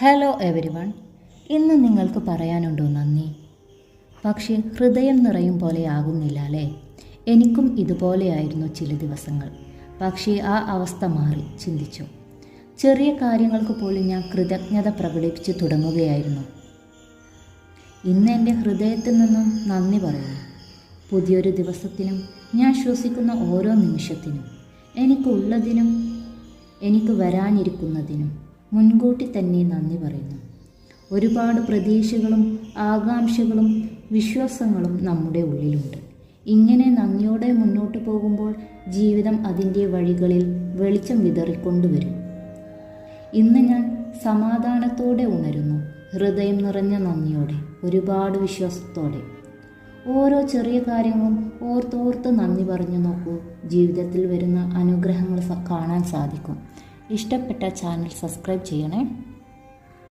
Hello every one ഇന്ന് നിങ്ങൾക്ക് പറയാനുണ്ടോ നന്ദി? പക്ഷേ ഹൃദയം നിറയും പോലെ ആകുന്നില്ല അല്ലേ? എനിക്കും ഇതുപോലെയായിരുന്നു ചില ദിവസങ്ങൾ. പക്ഷേ ആ അവസ്ഥ മാറി ചിന്തിച്ചു. ചെറിയ കാര്യങ്ങൾക്ക് പോലും ഞാൻ കൃതജ്ഞത പ്രകടിപ്പിച്ച് തുടങ്ങുകയായിരുന്നു. ഇന്ന് എന്റെ ഹൃദയത്തിൽ നിന്നും നന്ദി പറയുന്നു. പുതിയൊരു ദിവസത്തിനും ഞാൻ ശ്വസിക്കുന്ന ഓരോ നിമിഷത്തിനും എനിക്കുള്ളതിനും എനിക്ക് വരാനിരിക്കുന്നതിനും മുൻകൂട്ടി തന്നെ നന്ദി പറയുന്നു. ഒരുപാട് പ്രതീക്ഷകളും ആകാംക്ഷകളും വിശ്വാസങ്ങളും നമ്മുടെ ഉള്ളിലുണ്ട്. ഇങ്ങനെ നന്ദിയോടെ മുന്നോട്ട് പോകുമ്പോൾ ജീവിതം അതിന്റെ വഴികളിൽ വെളിച്ചം വിതറിക്കൊണ്ടുവരും. ഇന്ന് ഞാൻ സമാധാനത്തോടെ ഉണരുന്നു. ഹൃദയം നിറഞ്ഞ നന്ദിയോടെ ഒരുപാട് വിശ്വാസത്തോടെ. ഓരോ ചെറിയ കാര്യങ്ങളും ഓർത്തോർത്ത് നന്ദി പറഞ്ഞു നോക്കൂ. ജീവിതത്തിൽ വരുന്ന അനുഗ്രഹങ്ങൾ കാണാൻ സാധിക്കും. ഇഷ്ടപ്പെട്ട ചാനൽ സബ്സ്ക്രൈബ് ചെയ്യണേ.